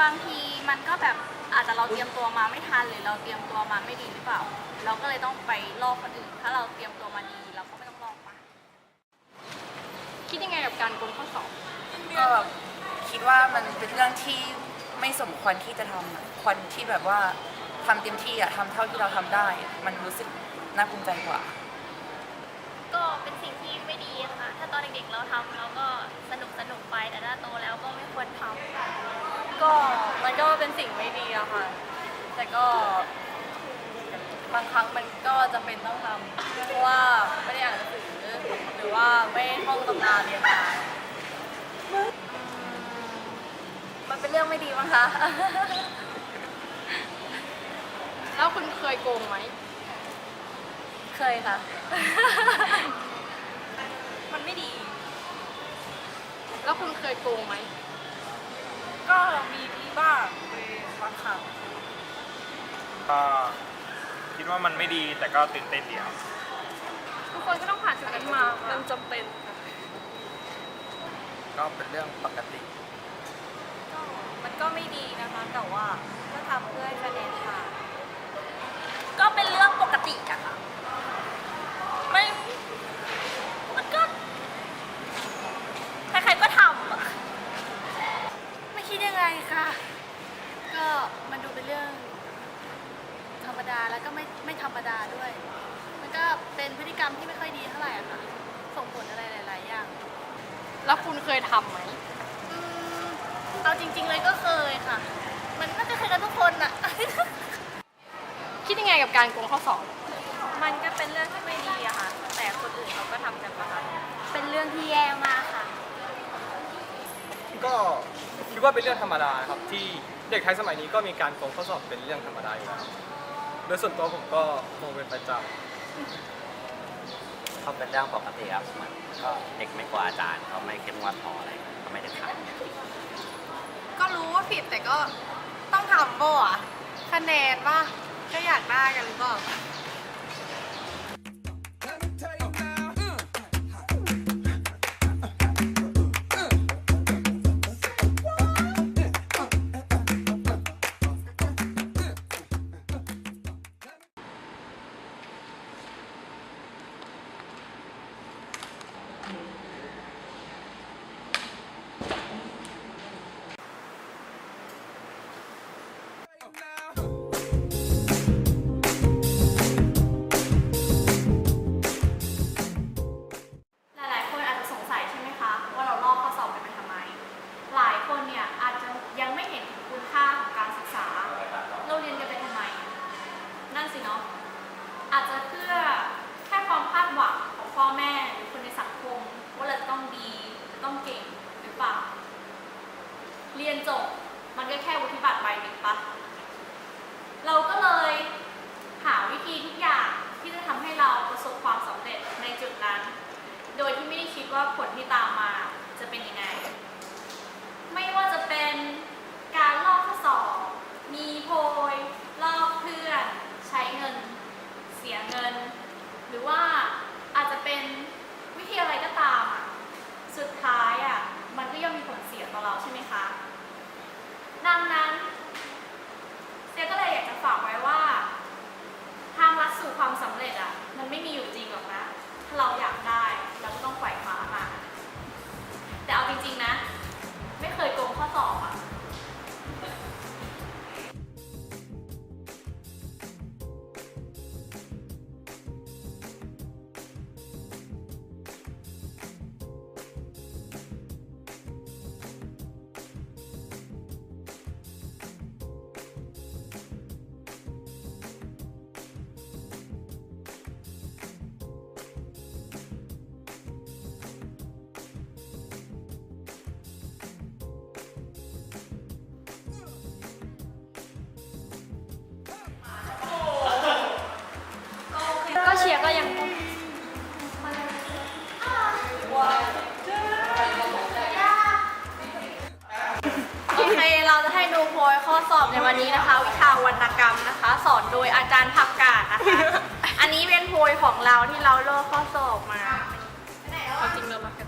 บางทีมันก็แบบอาจจะเราเตรียมตัวมาไม่ทันหรือเราเตรียมตัวมาไม่ดีหรือเปล่า เราก็เลยต้องไปลอกคนอื่น ถ้าเราเตรียมตัวมาดีเราก็ไม่ต้องลอกมาคิดยังไงกับการโกงข้อสอบก็คิดว่ามันเป็นเรื่องที่ไม่สมควรที่จะทำอะควรที่แบบว่าทำเต็มที่อะทำเท่าที่เราทำได้ มันรู้สึกน่าภูมิใจกว่า ก็เป็นสิ่งที่ไม่ดีอะค่ะ ถ้าตอนเด็กๆเราทำเราก็สนุกสนุกๆไปแต่ถ้าโตแล้วก็ไม่ควรทำ ก็มันก็เป็นสิ่งไม่ดีอะค่ะ แต่ก็บางครั้งมันก็จำเป็นต้องทำเพราะว่าไม่ได้อ่านหนังสือหรือว่าไม่ท่องตำราเรียนมาอืมมันเป็นเรื่องไม่ดีมั้งคะแล้วคุณเคยโกงไหม เคยค่ะ มันไม่ดี แล้วคุณเคยโกงไหม ก็มีที่บ้างบางครั้งก็คิดว่ามันไม่ดีแต่ก็ตื่นเต้นดีครับทุกคนก็ต้องผ่านจุดนั้นมามันจำเป็นก็เป็นเรื่องปกติ ก็มันก็ไม่ดีนะคะแต่ว่าก็ทำเพื่อให้คะแนนผ่านก็เป็นเรื่องปกติอะค่ะ ไม่ มันก็ ใครๆก็ทำอะไม่คิดยังไงค่ะ ก็ มันดูเป็นเรื่องธรรมดาแล้วก็ไม่ไม่ธรรมดาด้วย มันก็เป็นพฤติกรรมที่ไม่ค่อยดีเท่าไหร่อะค่ะ ส่งผลอะไรหลาย ๆ อย่าง แล้วคุณเคยทำไหม อืมเอาจริง ๆ เลยก็เคยค่ะ มันน่าจะเคยกันทุกคนอะ คิดยังไงกับการโกงข้อสอบ มันก็เป็นเรื่องที่ไม่ดีอะค่ะ แต่คนอื่นเขาก็ทำกันปะคะ เป็นเรื่องที่แย่มากค่ะ ก็คิดว่าเป็นเรื่องธรรมดาครับที่เด็กไทยสมัยนี้ก็มีการโกงข้อสอบเป็นเรื่องธรรมดาอยู่แล้วโดยส่วนตัวผมก็โกงเป็นประจก็เป็นเรื่องปกติครับเหมือนก็เด็กไม่กลัวอาจารย์เขาไม่เข้มงวดพออะไรก็ไม่ได้ทำก็รู้ว่าผิดแต่ก็ต้องทำบ่อะคะแนนว่าก็อยากได้กันหรือเปล่า นาะอาจจะเพื่อแค่ความคาดหวังของพ่อแม่หรือคนในสังคมว่าเราจะต้องดีจะต้องเก่งหรือเปล่า เรียนจบมันก็แค่วุฒิบัตรใบหนึ่งปะ สอบในวันนี้นะคะ วิชาวรรณกรรมนะคะ สอนโดยอาจารย์ผักกาดนะคะ อันนี้เป็นโพยของเราที่เราเลือกข้อสอบมา จริงเรามาแค่